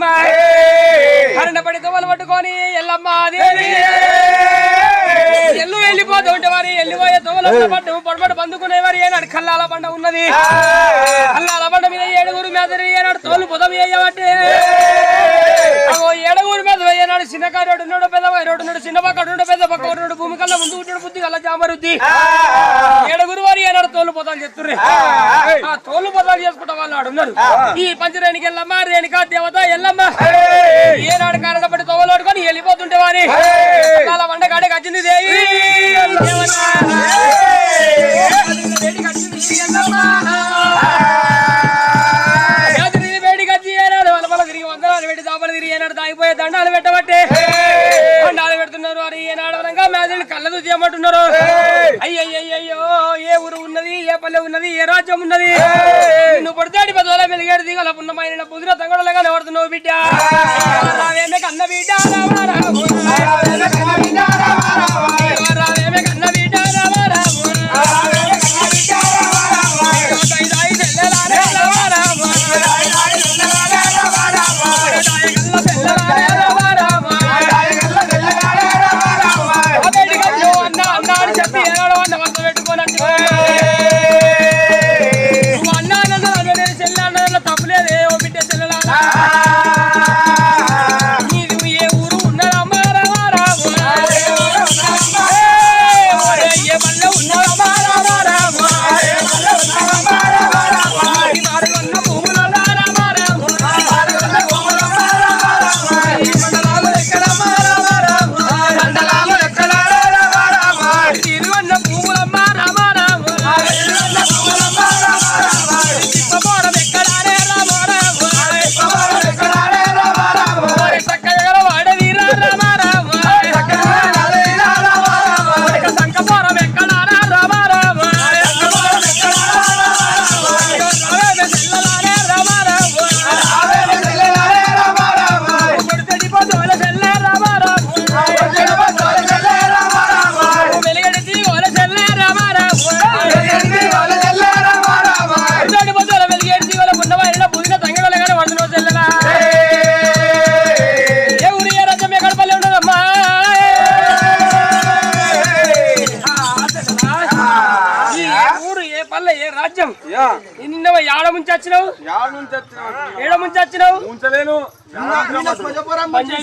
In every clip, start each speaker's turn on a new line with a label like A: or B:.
A: ఎల్లమ్మ కరెంట పడి తోవలు పట్టుకొని ఎల్లమ్మ ఎల్లు వెళ్ళిపోతూ ఉంటే వారి వెళ్ళిపోయే తోవల పట్టు పొడబడి పందుకునే వారి ఏనాడు కల్లాల బండ ఉన్నది. కల్లాల బండ మీద ఏడుగురు మీద ఏనాడు తోలు పొదవి వేయబట్టే. అగో ఏడుగురు మీద ఏనాడు చిన్నకాయ రోడ్డు ఉన్నాడు పెద్ద రోడ్డు ఉన్నాడు చిన్న పక్క పెద్ద పక్క ఉన్నాడు భూమి కల్లా ముందు ఉంటాడు బుద్ధి కల్లా జామరుద్ది. ఏడుగురు వారి ఏనాడు తోలు పొదాలు చెప్తుర్రే ఆ తోలు పొదాలు చేసుకుంటా వాళ్ళు ఆడు ఉన్నారు. ఈ పంచరేణికి ఎల్లమ్మ రేణికా దేవత ఎల్లమ్మ. ఏనాడు కారణపడి తోవలాడుకొని వెళ్ళిపోతుంటే వారి. అలా వండ కాడికి వచ్చింది దేవి. దేవత. చేయమంటున్నారు అయ్యయ్యో ఏ ఊరు ఉన్నది? ఏ పల్లె ఉన్నది? ఏ రాజ్యం ఉన్నది? నువ్వు పడితే పదవుల వెలిగాడు దిగల పున్నమైన పుదిన తంగడలుగా నిలబడుతున్నావు బిడ్డ. కన్న బిడ్డ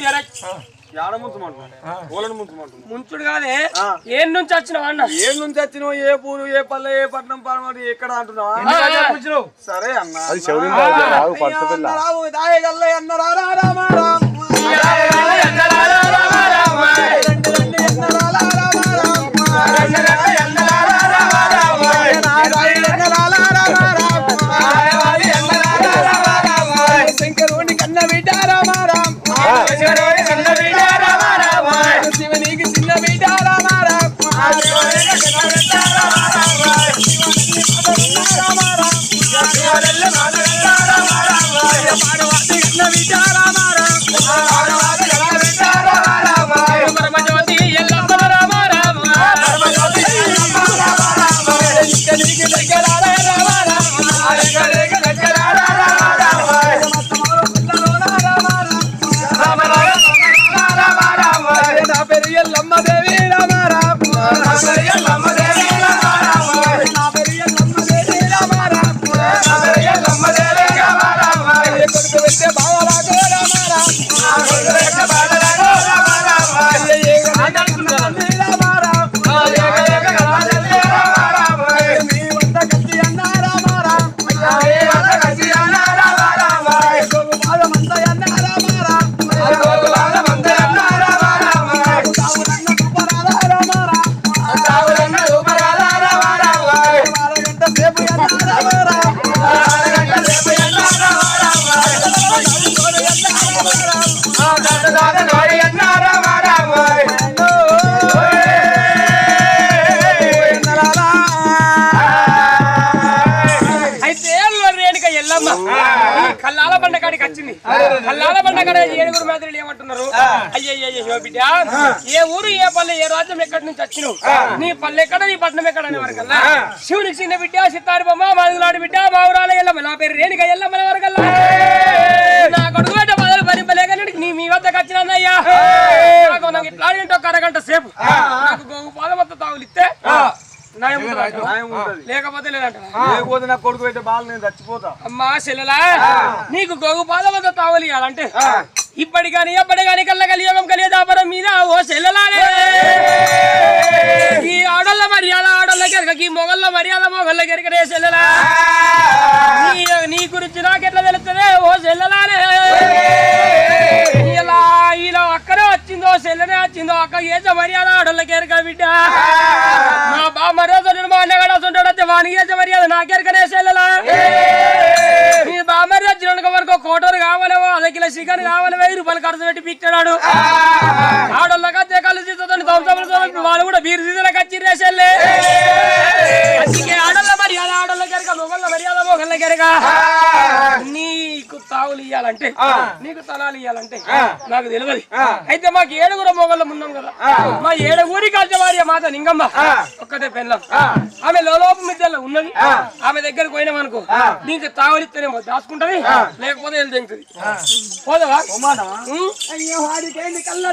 A: డైరెక్ట్. ముంచుడు కాదే. ఏం నుంచి వచ్చినావు అన్న?
B: ఏ నుంచి వచ్చినావు? ఏ పూరు ఏ పల్లె ఏ పట్నం పరమటి ఎక్కడ అంటున్నావా? సరే అన్న.
C: రావు
B: రామ రామ.
A: కల్లాల బండ కాడికి వచ్చింది. కల్లాల బండ కాడ ఏడుగురు మేతలు ఏమంటున్నారు? అయ్యయ్యో బిడ్డ. ఏ ఊరు ఏ పల్లె ఏ రాజ్యం ఎక్కడి నుంచి వచ్చినావు? నీ పల్లె ఎక్కడ నీ పట్టణం ఎక్కడ అనే వరకల్లా శివునికి చిన్న బిడ్డ సితారి బొమ్మ మాదిలాడి బిడ్డ మా ఊరాల ఎల్లమ్మ. నా పేరు రేణుక ఎల్లమ్మ అనే వరకల్లా నా కొడుకు పెట్ట బదులు భరింపలేక నీ మీ వద్దకు వచ్చినానయ్యా నాకు ఇట్లా అరగంట సేపు. నాకు గోగు పాదం వద్ద తాగులు లేకపోతే
B: లేకపోతే నా కొడుకు పెట్టే బాలు నేను చచ్చిపోతా.
A: అమ్మా చెల్లెలా? నీకు గోగు పాదం వద్ద తాగులు ఇవ్వాలంటే ఇప్పటి కానీ ఎప్పటి కానీ కళ్ళ కలియోగం కలిగే దాపరం మీద ఓ చెల్లెలానే. ఈ ఆడోళ్ళ మర్యాద ఆడోళ్ళ కెరక ఈ మొగళ్ళ మర్యాద మొగళ్ళ కెరకనే చెల్లెలా. నీ- నీ గురించి నాకెట్లా తెలుస్తుంది? ఓ చెల్లెలానే. వచ్చిందో చెల్లెనే వచ్చిందో అక్క ఏజ మర్యాద ఆడోళ్ళ కెరక బిడ్డ. మా బా మర్యాద మా అన్నగడ వస్తుంటాడు వానికి ఏజ మర్యాద నాకెరకనే చెల్లెలా? మీ బామ్మరి వచ్చిన వరకు కోటరు కావాలేమో అదే కిలో చికెన్ కావాలి వెయ్యి రూపాయలు ఖర్చు పెట్టి పిక్తాడు ఆడోళ్ళకి అదే కలిసి సంవత్సరం వాళ్ళు కూడా బీరు సీజన్లకు వచ్చి రేసెళ్ళే ఇయ్యాలంటే నీకు తలాలు ఇయ్యాలంటే నాకు తెలియదు అయితే మాకు ఏడుగురు మొగళ్ళం ఉన్నాం కదా. మా ఏడుగురి కాల్చవారి మాత నింగమ్మ ఒక్కతే పెళ్ళం. ఆమె లోలోపు మిద్దెలో ఉన్నది. ఆమె దగ్గరకు పోయినామనుకో నీకు తావలిస్తేనేమో దాచుకుంటది. లేకపోతే వెళ్ళి తెంగుతుంది. పోదవా? కళ్ళ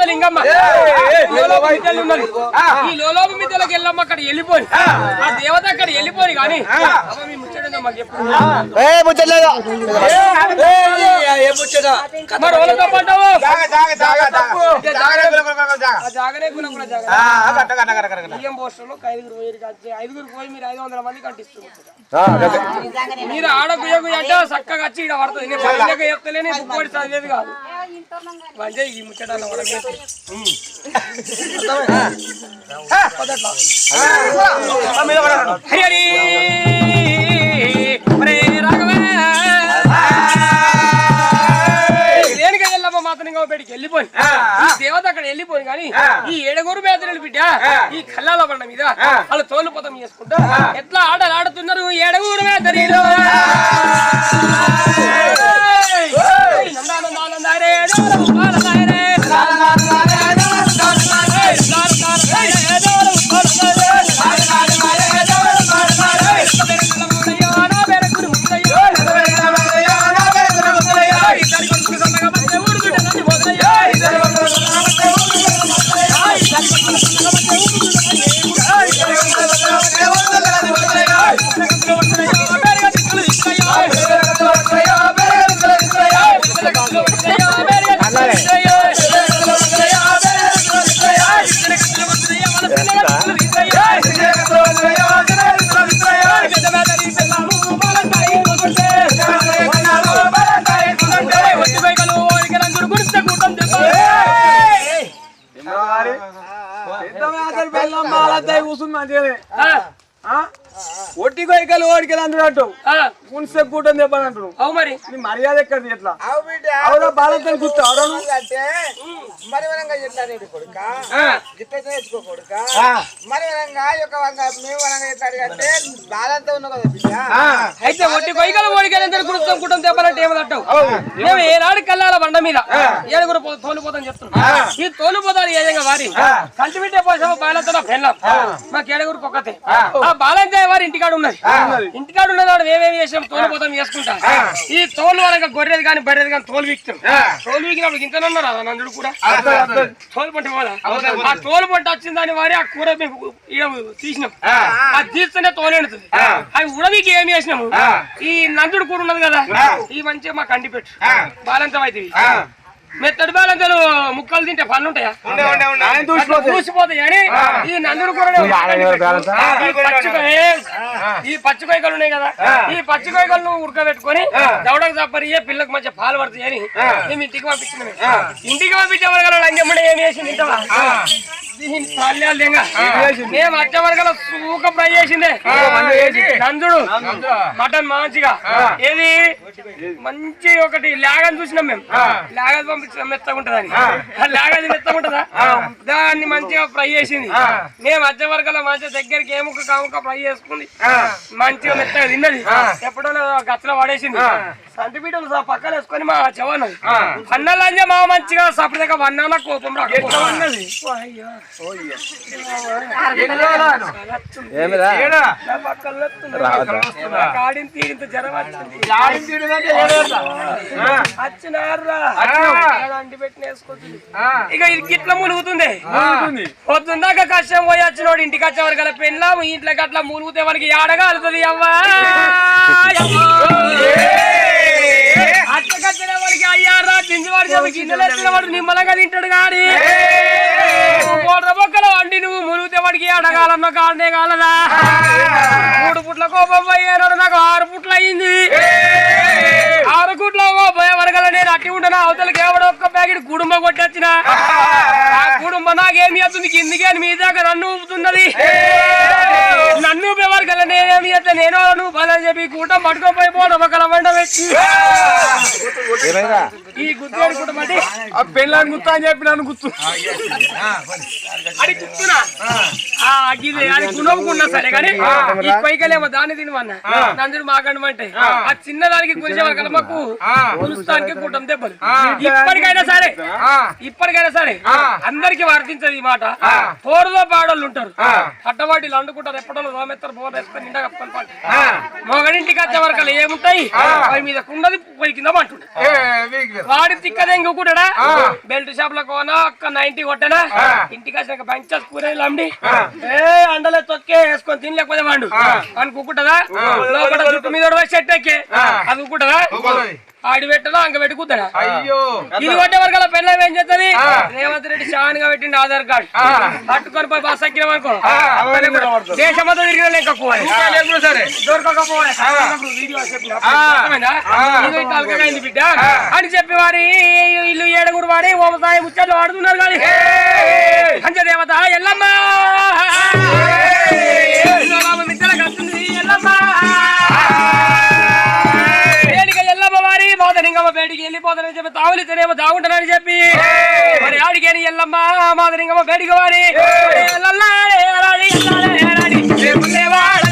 A: మాత లింగమ్మ ఉన్నది. ఈ లోలోపు మిద్దెలకు వెళ్ళమ్మ అక్కడ వెళ్ళిపోయి. ఆ. దేవత అక్కడ వెళ్ళిపోయి కానీ మరి ఐదుగురు పోయి ఐదు వందల మంది. మీరు ఆడ అంటే చక్కగా వచ్చి ఇక్కడ పడుతుంది. చెప్తలేని బుక్కోడి చదివేది కాదు. మంచిగా ఈ. హరి బయటికి వెళ్ళిపోయి ఈ దేవత అక్కడ వెళ్ళిపోయి కానీ ఈ ఏడుగురు బేదరులు బిడ్డ ఈ కళ్ళాల బండ మీద వాళ్ళు తోలుపోతం చేసుకుంటా ఎట్లా ఆటలు ఆడుతున్నారు ఏడుగురు బేదరీలు છે
B: ને? હા. ఒట్టి కొయ్యకలు ఓడికలు అంటున్నట్టు మున్సె కూటం చెప్పని అంటున్నావు.
A: అవు మరి.
B: నీ మర్యాద ఎక్కడిది ఎట్లా?
D: అవు బిడ్డ
B: అవునా బాలతో గుర్తు అవును?
D: అంటే మరి వరంగా ఎట్లా అనేది కొడుక గిట్ట నేర్చుకో కొడుక. మరి వరంగా యొక్క వంగ మేము వరంగా ఎట్లా అంటే బాలంతా ఉన్నావు కదా బిడ్డ.
A: అయితే ఒట్టి కొయ్యకలు ఓడికెళ్ళి కుటుంబం కుటుంబం తెప్పాలంటే ఏమదంటావు మేము ఏనాడు కల్లాల బండ మీద ఏడుగురు పో- తోలుపోతాం చెప్తున్నాం. ఈ తోలుపోతాడు ఏదంగా వారి. కంటి బిడ్డ పోసాము బాలంతా పెళ్ళాం. మాకు ఏడుగురు ఒక్కతే బాలంతే వారి ఇంటికాడ ఉన్నది. ఇంటికాడ ఉన్నది వాడు ఏమేమి చేసాం తోలుపోతాం చేసుకుంటా. ఈ తోలు వరకు గొర్రెది కానీ బర్రెది కానీ తోలు వీక్తాం. తోలు వీకినప్పుడు ఇంతనన్నారు కదా నందుడు కూడా? తోలు పంట పోదా? ఆ తోలు పంట వచ్చిన దాని వారి ఆ కూర మేము తీసినాం. అది తీస్తేనే తోలేడుతుంది అవి ఉడవికి ఏం చేసినాము? ఈ నందుడు కూర ఉన్నది కదా? ఈ మంచిగా మాకు అండి పెట్టు. బాలంతం మెత్తడి బాలంతలు ముక్కలు తింటే పళ్ళు ఉంటాయా? చూసిపోతాయి అని ఈ నందుడు కూడా ఈ పచ్చికాయ ఈ పచ్చికాయలు ఉన్నాయి కదా. ఈ పచ్చికాయలు నువ్వు ఉడకబెట్టుకొని దవడకు చప్పరి పిల్లలకు మంచి పాలు పడతాయి అని మేము ఇంటికి పంపించిన ఇంటికి పంపించే వరగల లంజమ్మడి ఏం చేసింది. మేము వచ్చే వరగల సూక ఫ్రై చేసిందే. నందుడు మటన్ మంచిగా. ఏది? మంచి ఒకటి లాగని చూసినాం మేము. లాగని పంపించిన మెత్తగా ఉంటదని ఆ లాగది మెత్తగా ఉంటదా దాన్ని మంచిగా ఫ్రై చేసింది. మేము వచ్చే వరకల్లా మంచిగా దగ్గరికి ఏముక కాముక ఫ్రై చేసుకుంది. మంచిగా మెత్తగా తిన్నది. ఎప్పుడో గచ్చలో పడేసింది సంటి పక్కన వేసుకొని మా చెవన్నది అన్నలంజే మా మంచిగా సపరేట్గా వన్నాల కోపం రాకున్నది
D: ఏమిరా?
A: కాడిని తీరింత జ్వరం వచ్చింది.
B: ఆడిని తీయడంటే ఏడేస్తా.
A: వచ్చినారా అంటి పెట్టిన వేసుకుంటుంది ఇక ఇది గిట్ల మునుగుతుంది. పొద్దుందాక కష్టం పోయి వచ్చినోడు ఇంటికి వచ్చేవారు కదా పెళ్ళాము. ఇంట్లోకి అట్లా మునుగుతే వారికి ఆడగా అలుతుంది అవ్వా! కట్టిన వాడికి గిన్నెలు ఎత్తిన వాడు నిమ్మలంగా తింటాడు కానీ కోట్ల బొక్కల వండి నువ్వు మునిగితే వాడికి అడగాలన్న కాడనే కాలదా? మూడు పుట్ల కోపం పోయాడు నాకు ఆరు పుట్ల అయింది. ఆరు పుట్ల పోయే వరగల నేను అట్టి ఉంటాను అవతలకి ఎవడో ఒక్క ప్యాకెట్ కుటుంబం కొట్టొచ్చిన? కుటుంబం నాకేం చేస్తుంది కిందికి అని మీ దాకా నన్ను ఊపుతున్నది. నన్ను ఊపేవరగల నేనేమి చేస్తా నేను నువ్వు చెప్పి కూటం పట్టుకోపోయి పోవడం ఒక వంట పెట్టి. ఈ కుటుంబం అంటే
B: ఆ పెళ్ళాన్ని గుర్తా అని చెప్పి నన్ను గుర్తు
A: అది గుర్తునా అది సరే కానీ ఈ పైకలేమో దాన్ని తినమన్నా నందుడు మాకండమంటే ఆ. చిన్న దానికి గురిసే వరకు మాకు గురుస్తానికి కుటుంబం దెబ్బలు. ఇప్పటికైనా సరే ఇప్పటికైనా సరే అందరికి వర్తించదు ఈ మాట. తోడులో పాడోళ్ళు ఉంటారు. అట్టవాటిలు అండుకుంటారు ఎప్పటిలో రోమెత్తారు బోర్ వేసుకొని నిండా కప్పుకొని పాటు మొగడింటికి వచ్చే వరకు ఏముంటాయి? పై మీద కుండది పై కింద
B: వీక్లెస్.
A: వాడి తిక్కదెంగు కూడా బెల్ట్ షాప్లో కోనా ఒక్క నైన్టీ కొట్టనా? ఇంటికి వచ్చినాక పంచస్ కూరలు అమ్మి. ఏ అండలే తొక్కే వేసుకొని తినలేకపోతే వాడు. అని కుక్కుంటదా లోపల జుట్టు మీద పోయి చెట్టు ఎక్కి. అది కుక్కుంటదా. ఆడి పెట్టదా అంక పెట్టి కూతాడా
B: అయ్యో.
A: ఇది కొట్టే వరకు పెళ్ళ ఏం చేస్తుంది? రేవంత్ రెడ్డి షాన్గా పెట్టిండు ఆధార్ కార్డు. పట్టుకొని పోయి బస్ ఎక్కినాం అనుకో. దేశమంతా తిరిగిన దొరకకపోవాలి. అయింది బిడ్డ. అని చెప్పి వారి ఇల్లు ఏడుగురు వారి వ్యవసాయ ముచ్చట్లు ఆడుతున్నారు కానీ. పంచదేవత ఎల్లమ్మ! వెళ్ళిపోతానని చెప్పి తావులితేనేమో తాగుంటానని చెప్పి. మరి ఆడికేని ఎల్లమ్మ మాదరింగమ్మ వారి ఎల్లల్లాడే రాడి, ఎల్లాడే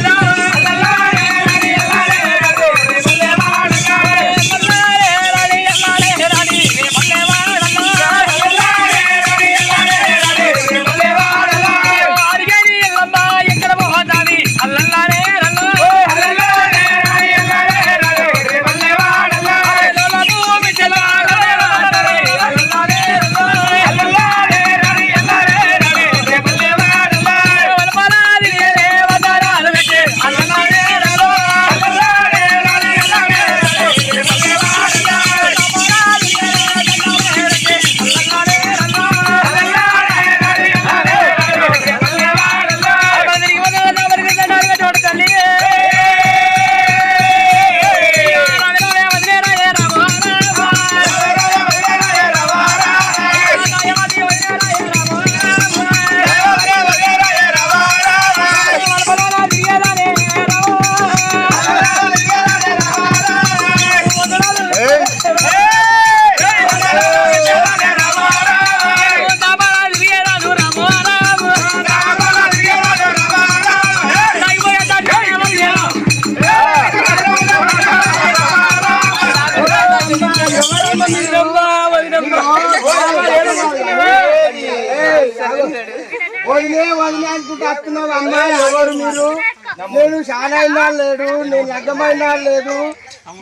D: నేను చాలా అయినా లేడు నేను లగ్గమైనా లేదు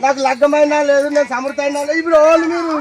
D: నాకు లగ్గమైనా లేదు నేను సమృద్ధ అయినా లేదు. ఇప్పుడు వాళ్ళు మీరు